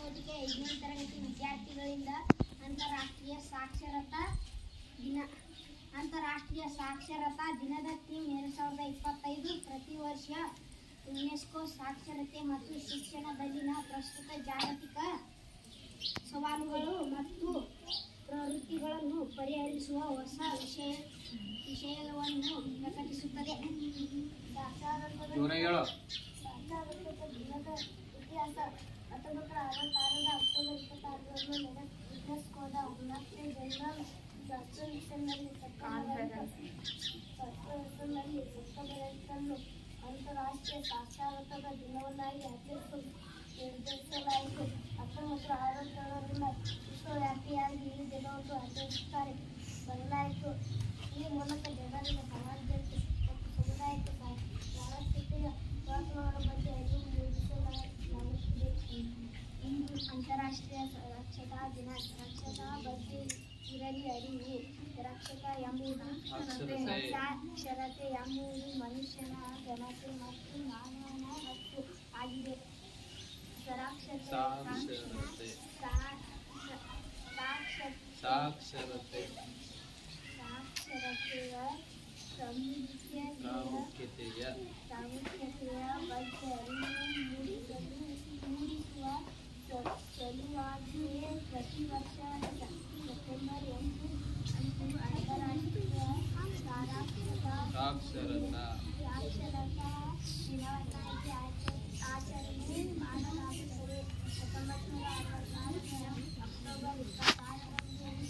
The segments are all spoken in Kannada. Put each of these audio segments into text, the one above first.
ಚಟುವಟಿಕೆ ಐದನೇ ತರಗತಿ ವಿದ್ಯಾರ್ಥಿಗಳಿಂದ ಅಂತಾರಾಷ್ಟ್ರೀಯ ಸಾಕ್ಷರತಾ ದಿನ ಅಂತಾರಾಷ್ಟ್ರೀಯ ಸಾಕ್ಷರತಾ ದಿನದ ಥೀಮ್ ಎರಡು ಸಾವಿರದ ಇಪ್ಪತ್ತೈದು ಪ್ರತಿ ವರ್ಷ ಯುನೆಸ್ಕೋ ಸಾಕ್ಷರತೆ ಮತ್ತು ಶಿಕ್ಷಣದಲ್ಲಿನ ಪ್ರಸ್ತುತ ಜಾಗತಿಕ ಸವಾಲುಗಳು ಮತ್ತು ಪ್ರವೃತ್ತಿಗಳನ್ನು ಪರಿಹರಿಸುವ ಹೊಸ ವಿಷಯ ವಿಷಯವನ್ನು ಪ್ರಕಟಿಸುತ್ತದೆ. సెక్టర్లో లేదా బిజినెస్ కూడా ఉన్నట్లే జనరల్ సబ్స్క్రిప్షన్లను సబ్స్క్రిప్షన్లను పుస్తకలను అంతరాష్ట్రీయ సాక్షారతగా దినవనాన్ని అధ్యక్షులు నిర్దేశాలకు అత్తమొత్తం ఆరోగ్యంలో విశ్వవ్యాప్యాన్ని ఈ దినవతో అధ్యక్షిస్తారు బదలాయికు ఈ మూలక జనాలు ಸಾಕ್ಷರತಾ ಎಂಬುದು ಅಕ್ಷರತೆ. ಸಾಕ್ಷರತೆ ಎಂಬುದು ಮನುಷ್ಯನ ಘನತೆ ಮತ್ತು ಮಾನವನ ಹಕ್ಕು ಆಗಿದೆ ಸಾಕ್ಷರತೆ ಸಾಕ್ಷರತೆ. ಸಾಕ್ಷರ ಸಾಕ್ಷರತೆ ಸಾಕ್ಷರತೆಯ ಪ್ರಾಮುಖ್ಯತೆಯ ಪ್ರಾಮುಖ್ಯತೆಯ ಪ್ರಾಮುಖ್ಯತೆಯ ಬಗ್ಗೆ ಅರಿವು ಮೂಡಿಸಲು ಮೂಡಿಸುವ ಸ- ಸಲುವಾಗಿಯೇ ಪ್ರತಿ ವರ್ಷ ಸ- ಸೆಪ್ಟೆಂಬರ್ ಎಂಟು ಅಂದು ಅಂತಾರಾಷ್ಟ್ರೀಯ ಸಾಕ್ಷರತಾ ಸಾಕ್ಷರತಾ ಸಾಕ್ಷರತಾ ದಿನವನ್ನಾಗಿ ಆಚ- ಆಚರಣೆ ಮಾಡಲಾಗುತ್ತದೆ ಹತ್ತೊಂಬತ್ತು ನೂರ ಅರವತ್ನಾಲ್ಕರ ಅಕ್ಟೋಬರ್ ಇಪ್ಪತ್ತಾರರಂದು ಯುನೆಸ್ಕೋ ಜನರಲ್ ಕಾನ್ಫರೆನ್ಸ್ನಲ್ಲಿ ಸೆಪ್ಟೆಂಬರ್ ಎಂಟನೇ ಅಂತಾರಾಷ್ಟ್ರೀಯ ಸಾಕ್ಷರತಾ ಸಾಕ್ಷರತಾ ದಿನವನ್ನಾಗಿ ಘೋಷಿಸಲಾಯಿತು ಪ್ರತಿ ವರ್ಷದಂತೆ ಈ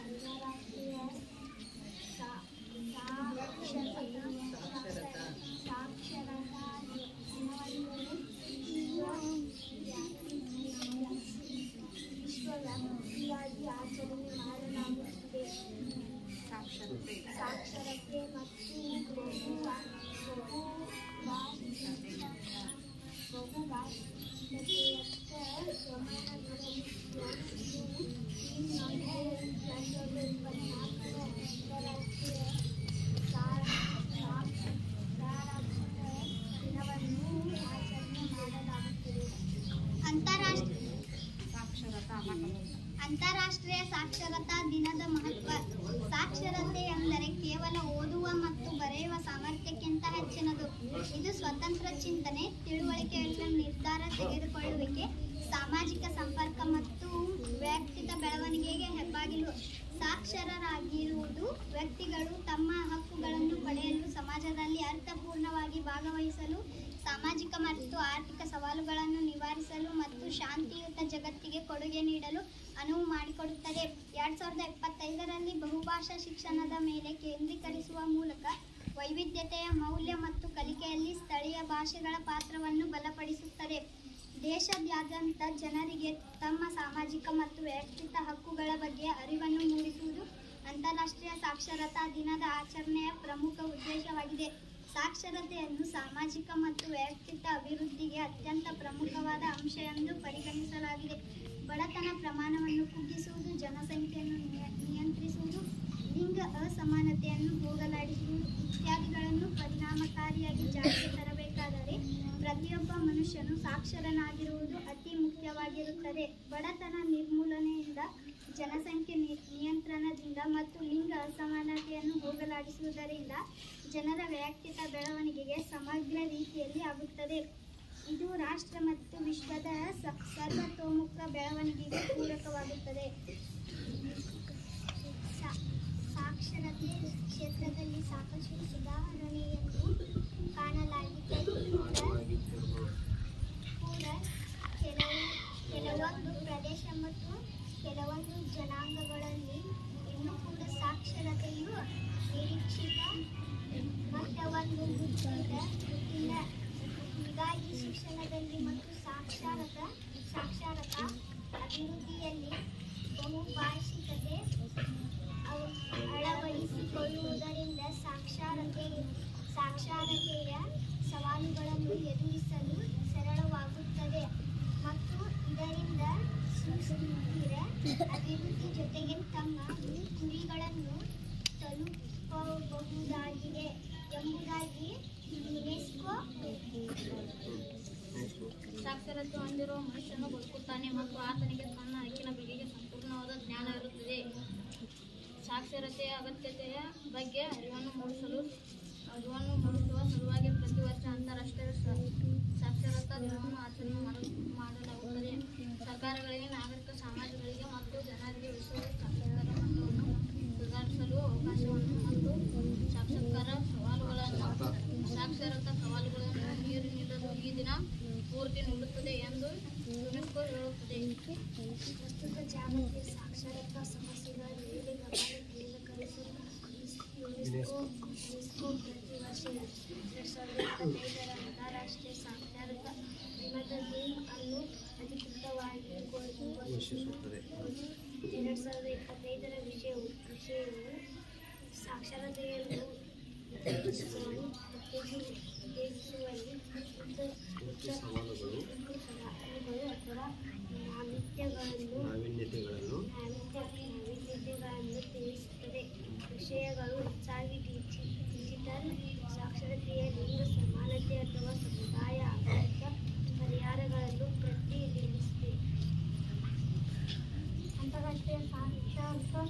ಇದು ಸ್ವತಂತ್ರ ಚಿಂತನೆ ತಿಳುವಳಿಕೆ ನಿರ್ಧಾರ ತೆಗೆದುಕೊಳ್ಳುವಿಕೆ, ಸಾಮಾಜಿಕ ಸಂಪರ್ಕ ಮತ್ತು ವ್ಯಕ್ತಿತ್ವ ಬೆಳವಣಿಗೆಗೆ ಹೆಬ್ಬಾಗಿಲು. ಸಾಕ್ಷರರಾಗಿರುವುದು ವ್ಯಕ್ತಿಗಳು ತಮ್ಮ ಹಕ್ಕುಗಳನ್ನು ಪಡೆಯಲು ಸಮಾಜದಲ್ಲಿ ಅರ್ಥಪೂರ್ಣವಾಗಿ ಭಾಗವಹಿಸಲು, ಸಾಮಾಜಿಕ ಮತ್ತು ಆರ್ಥಿಕ ಸವಾಲುಗಳನ್ನು ನಿವಾರಿಸಲು ಮತ್ತು ಶಾಂತಿಯುತ ಜಗತ್ತಿಗೆ ಕೊಡುಗೆ ನೀಡಲು ಅನುವು ಮಾಡಿಕೊಡುತ್ತದೆ. ಎರಡು ಸಾವಿರದ ಇಪ್ಪತ್ತೈದರಲ್ಲಿ ಬಹುಭಾಷಾ ಶಿಕ್ಷಣದ ಮೇಲೆ ಕೇಂದ್ರೀಕರಿಸುವ ಮೂಲಕ ವೈವಿಧ್ಯತೆಯ ಮೌಲ್ಯ ಮತ್ತು ಕಲಿಕೆಯಲ್ಲಿ ಸ್ಥಳೀಯ ಭಾಷೆಗಳ ಪಾತ್ರವನ್ನು ಬಲಪಡಿಸುತ್ತದೆ. ದೇಶದಾದ್ಯಂತ ಜನರಿಗೆ ತಮ್ಮ ಸಾಮಾಜಿಕ ಮತ್ತು ವೈಯಕ್ತಿಕ ಹಕ್ಕುಗಳ ಬಗ್ಗೆ ಅರಿವನ್ನು ಮೂಡಿಸುವುದು ಅಂತಾರಾಷ್ಟ್ರೀಯ ಸಾಕ್ಷರತಾ ದಿನದ ಆಚರಣೆಯ ಪ್ರಮುಖ ಉದ್ದೇಶವಾಗಿದೆ. ಸಾಕ್ಷರತೆಯನ್ನು ಸಾಮಾಜಿಕ ಮತ್ತು ವೈಯಕ್ತಿಕ ಅಭಿವೃದ್ಧಿಗೆ ಅತ್ಯಂತ ಪ್ರಮುಖವಾದ ಅಂಶ ಎಂದು ಪರಿಗಣಿಸಲಾಗಿದೆ. ಬಡತನ ಪ್ರಮಾಣವನ್ನು ಕುಗ್ಗಿಸುವುದು ಜನಸಂಖ್ಯೆಯನ್ನು ಅಸಮಾನತೆಯನ್ನು ಹೋಗಲಾಡಿಸುವುದು ಇತ್ಯಾದಿಗಳನ್ನು ಪರಿಣಾಮಕಾರಿಯಾಗಿ ಜಾರಿಗೆ ತರಬೇಕಾದರೆ ಪ್ರತಿಯೊಬ್ಬ ಮನುಷ್ಯನು ಸಾಕ್ಷರನಾಗಿರುವುದು ಅತಿ ಮುಖ್ಯವಾಗಿರುತ್ತದೆ. ಬಡತನ ನಿರ್ಮೂಲನೆಯಿಂದ, ಜನಸಂಖ್ಯೆ ನಿಯಂತ್ರಣದಿಂದ ಮತ್ತು ಲಿಂಗ ಅಸಮಾನತೆಯನ್ನು ಹೋಗಲಾಡಿಸುವುದರಿಂದ ಜನರ ವೈಯಕ್ತಿಕ ಬೆಳವಣಿಗೆಗೆ ಸಮಗ್ರ ರೀತಿಯಲ್ಲಿ ಆಗುತ್ತದೆ. ಇದು ರಾಷ್ಟ್ರ ಮತ್ತು ವಿಶ್ವದ ಸರ್ವತೋಮುಖ ಬೆಳವಣಿಗೆಗೆ ಪೂರಕವಾಗುತ್ತದೆ. ಸಾಕ್ಷರತೆ ಕ್ಷೇತ್ರದಲ್ಲಿ ಸಾಕಷ್ಟು ಸುಧಾರಣೆಯನ್ನು ಕಾಣಲಾಗಿದ್ದರೂ ಕೂಡ ಕೆಲವು, ಕೆಲವೊಂದು ಪ್ರದೇಶ ಮತ್ತು ಕೆಲವೊಂದು ಜನಾಂಗಗಳಲ್ಲಿ ಇನ್ನೂ ಕೂಡ ಸಾಕ್ಷರತೆಯು ನಿರೀಕ್ಷಿತ ಮಟ್ಟವನ್ನು ಹೀಗಾಗಿ ಶಿಕ್ಷಣದಲ್ಲಿ ಮತ್ತು ಸಾಕ್ಷರತಾ ಸಾಕ್ಷರತಾ ಅಭಿವೃದ್ಧಿಯಲ್ಲಿ ಬಹುಭಾಷಿಕತೆ ಅಳವಡಿಸಿಕೊಳ್ಳುವುದರಿಂದ ಸಾಕ್ಷರತೆ, ಸಾಕ್ಷರತೆಯ ಸವಾಲುಗಳನ್ನು ಎದುರಿಸಲು ಸರಳವಾಗುತ್ತದೆ ಮತ್ತು ಇದರಿಂದ ಸುಸ್ಥಿರ ಅಭಿವೃದ್ಧಿ ಜೊತೆಗೆ ತಮ್ಮ ಗುರಿಗಳನ್ನು ತಲುಪಬಹುದಾಗಿದೆ ಎಂಬುದಾಗಿ ಯುನೆಸ್ಕೋ ಸಾಕ್ಷರತೆ ಹೊಂದಿರುವ ಮನುಷ್ಯನು ಬದುಕುತ್ತಾನೆ ಮತ್ತು ಆತನಿಗೆ ತನ್ನ ಹಕ್ಕಿನ ಬಗೆಗೆ ಸಂಪೂರ್ಣವಾದ ಜ್ಞಾನ ಇರುತ್ತದೆ. ಸಾಕ್ಷರತೆಯ ಅಗತ್ಯತೆಯ ಬಗ್ಗೆ ಅರಿವನ್ನು ಮೂಡಿಸಲು, ಅರಿವನ್ನು ಮೂಡಿಸುವ ಸಲುವಾಗಿ ಪ್ರತಿ ವರ್ಷ ಅಂತಾರಾಷ್ಟ್ರೀಯ ಸಾಕ್ಷರತಾ ದಿನವನ್ನು ಆಚರಣೆ ಮಾಡಲು ಮಾಡಲಾಗುತ್ತದೆ. ಸರ್ಕಾರಗಳಿಗೆ, ನಾಗರಿಕ ಸಮಾಜಗಳಿಗೆ ಮತ್ತು ಜನರಿಗೆ ವಿಶ್ವದ ಸಾಕ್ಷರತಾ ಮಟ್ಟವನ್ನು ಸುಧಾರಿಸಲು ಅವಕಾಶವನ್ನು ಮತ್ತು ಸಾಕ್ಷರತರ ಸವಾಲುಗಳನ್ನು, ಸಾಕ್ಷರತಾ ಸವಾಲುಗಳನ್ನು ನೀರು ನೀಡಲು ಈ ದಿನ ಪೂರ್ತಿ ನೀಡುತ್ತದೆ ಎಂದು ಯುನೆಸ್ಕೋ ಹೇಳುತ್ತದೆ. ಸಾಕ್ಷರತಾ ಸಮಸ್ಯೆಗಳ ಕೇಂದ್ರೀಕರಿಸಲು ಯುನೆಸ್ಕೋ ಯುನೆಸ್ಕೋ ಪ್ರತಿ ವರ್ಷ ಎರಡು ಸಾವಿರದ ಇಪ್ಪತ್ತೈದರ ಅಂತಾರಾಷ್ಟ್ರೀಯ ಸಾಕ್ಷರತಾ ದಿನದ ಥೀಮ್ ಅನ್ನು ಅಧಿಕೃತವಾಗಿ ಘೋಷಿಸುತ್ತದೆ ಎರಡು ಸಾವಿರದ ಇಪ್ಪತ್ತೈದರ ವಿಷಯವು ವಿಷಯವು ಸಾಕ್ಷರತೆಯನ್ನು ಅಂತಾರಾಷ್ಟ್ರೀಯ ಸಾಕ್ಷರತಾ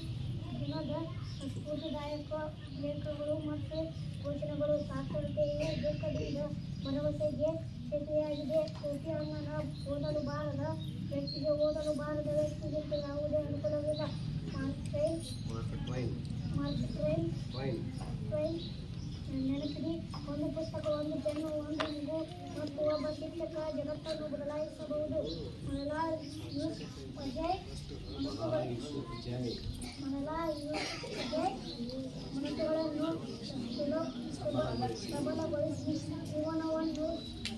ದಿನದ ಸ್ಫೂರ್ತಿದಾಯಕ ಲೇಖಗಳು ಮತ್ತು ಘೋಷಣೆಗಳು ಸಾಕ್ಷರತೆಯ ದುಃಖದಿಂದ ಭರವಸೆಗೆ ಸೇತುವೆಯಾಗಿದೆ ಅಣ್ಣನ ಓದಲು ಬಾರದ ವ್ಯಕ್ತಿಗೆ ಓದಲು ಬಾರದ ವ್ಯಕ್ತಿಗಿಂತ ಯಾವುದೇ ಅನುಕೂಲವಿಲ್ಲ. Mark Twain Mark Twain Twain ನೆನಪಿಡಿ, ಒಂದು ಪುಸ್ತಕ ಒಂದು ಜನ್ಮ ಒಂದು ಮಗು ಮತ್ತು ಒಬ್ಬ ಶಿಕ್ಷಕ ಜಗತ್ತನ್ನು ಬದಲಾಯಿಸಬಹುದು. ಮನಲಾ ಯೂಸ್ ಅಜಯ್ ಮನಲಾ ಯೂಸ್ ಅಜಯ್ ಮನಸ್ಸುಗಳನ್ನು ಪ್ರಬಲಗೊಳಿಸಿ, ಜೀವನವನ್ನು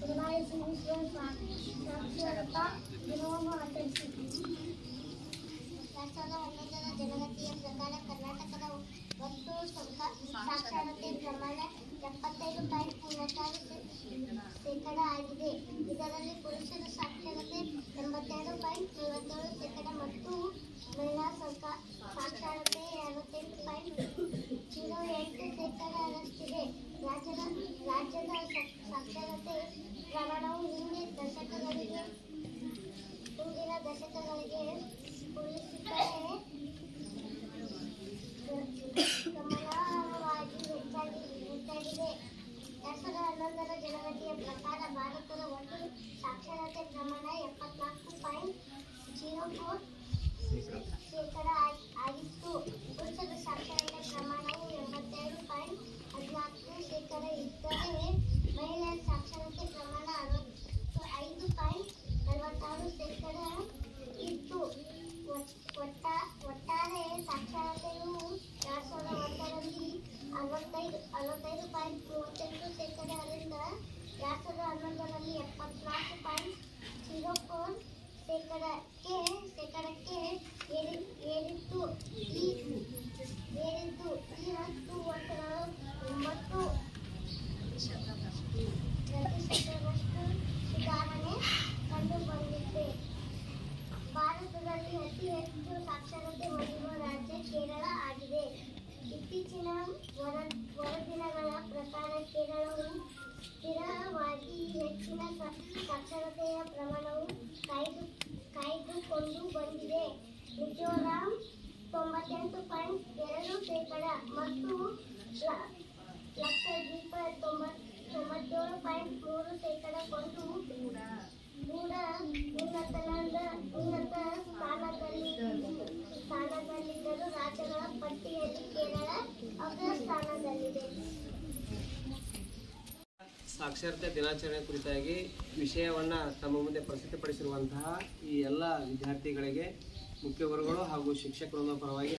ಬದಲಾಯಿಸಿ ಸಾಕ್ಷರತ ದಿನವನ್ನು ಆಚರಿಸಿ. ಎರಡ್ ಸಾವಿರದ ಹನ್ನೊಂದರ ಜನಗಣತಿಯ ಪ್ರಕಾರ ಕರ್ನಾಟಕದ ಒಟ್ಟು ಸಂಕ- ಸಾಕ್ಷರತೆ ಪ್ರಮಾಣ ಎಪ್ಪತ್ತೈದು ಪಾಯಿಂಟ್ ಮೂವತ್ತಾರು ಶೇಕಡ ಆಗಿದೆ ಇದರಲ್ಲಿ ಪುರುಷರ ಸಾಕ್ಷರತೆ ಎಂಬತ್ತೆರಡು ಪಾಯಿಂಟ್ ನಲವತ್ತೇಳು ಶೇಕಡ ಮತ್ತು ಮಹಿಳಾ ಸಂಕ- ಸಾಕ್ಷರತೆ ಅರವತ್ತೆಂಟು ಪಾಯಿಂಟ್ ಜೀರೋ ಎಂಟು ಶೇಕಡರಷ್ಟಿದೆ ರಾಜ್ಯದ ರಾಜ್ಯದ ಸಾಕ್ಷರತೆ ಪ್ರಮಾಣವು ಹಿಂದೆ ದಶಕಗಳಿಗೆ ಹಿಂದಿನ ದಶಕಗಳಿಗೆ ಹೋಲಿಸಿದರೆ ಗಮನಾರ್ಹವಾಗಿ ಹೆಚ್ಚಾಗಿ ಹೆಚ್ಚಾಗಿದೆ ಎರಡ್ ಸಾವಿರದ ಹನ್ನೊಂದರ ಜನಗಣತಿಯ ಪ್ರಕಾರ ಭಾರತದ ಒಟ್ಟು ಸಾಕ್ಷರತೆ ಪ್ರಮಾಣ ಎಪ್ಪತ್ನಾಲ್ಕು ಪಾಯಿಂಟ್ ಜೀರೋ ಫೋರ್ ಶೇಕಡ ಆಗಿ- ಆಗಿತ್ತು ಪುರುಷರ ಸಾಕ್ಷರತೆ ಪ್ರಮಾಣವು ಎಂಬತ್ತೆರಡು ಪಾಯಿಂಟ್ ಹದಿನಾಲ್ಕು ಶೇಕಡ ಇದ್ದರೆ ಮಹಿಳೆಯರ ಸಾಕ್ಷರತೆ ಪ್ರಮಾಣ ಅರವತ್ತು ಐದು ಪಾಯಿಂಟ್ ನಲವತ್ತಾರು ಶೇಕಡ ಇತ್ತು ಒಟ್- ಒಟ್ಟ ಒಟ್ಟಾರೆ ಸಾಕ್ಷರತೆಯು ಎರಡ್ ಸಾವಿರದ ಒಂದರಲ್ಲಿ ಅರವತ್ತೈದು ಅರವತ್ತೈದು ಪಾಯಿಂಟ್ ಮೂವತ್ತೆಂಟು ಶೇಕಡದಿಂದ ಎರಡ್ ಸಾವಿರದ ಹನ್ನೊಂದರಲ್ಲಿ ಎಪ್ಪತ್ನಾಲ್ಕು ಪಾಯಿಂಟ್ ಜೀರೋ ಫೋರ್ ಶೇಕಡಕ್ಕೆ ಶೇಕಡಕ್ಕೆ ಏರಿ ಏರಿತ್ತು ಈ ಏರಿದ್ದು ಈ ಹತ್ತು ವರ್ಷಗಳು ಒಂಬತ್ತು ಪ್ರತಿಶತದಷ್ಟು ಸುಧಾರಣೆ ಕಂಡು ಬಂದಿದೆ ಭಾರತದಲ್ಲಿ ಅತಿ ಹೆಚ್ಚು ಸಾಕ್ಷರತೆ ಹೊಂದಿರುವ ರಾಜ್ಯ ಕೇರಳ ಆಗಿದೆ ಇತ್ತೀಚಿನ ವರ ವರದಿನಗಳ ಪ್ರಕಾರ ಕೇರಳವು ಸ್ಥಿರವಾಗಿ ಹೆಚ್ಚಿನ ಸ- ಸಾಕ್ಷರತೆಯ ಪ್ರಮಾಣವು ಕಾಯ್ದು ಕಾಯ್ದುಕೊಂಡು ಬಂದಿದೆ ಮಿಜೋರಾಂ ತೊಂಬತ್ತೆಂಟು ಪಾಯಿಂಟ್ ಎರಡು ಶೇಕಡ ಮತ್ತು ಲ- ಲಕ್ಷದ್ವೀಪ ತೊಂಬತ್ ತೊಂಬತ್ತೇಳು ಪಾಯಿಂಟ್ ಮೂರು ಶೇಕಡ ಕೊಂಡು ಕೂಡ ಉನ್ನತನಾದ ಉನ್ನತ ಸಾಕ್ಷರತೆ ದಿನಾಚರಣೆ ಕುರಿತಾಗಿ ವಿಷಯವನ್ನು ತಮ್ಮ ಮುಂದೆ ಪ್ರಸ್ತುತಪಡಿಸಿರುವಂತಹ ಈ ಎಲ್ಲ ವಿದ್ಯಾರ್ಥಿಗಳಿಗೆ ಮುಖ್ಯ ಗುರುಗಳು ಹಾಗೂ ಶಿಕ್ಷಕರ ಪರವಾಗಿ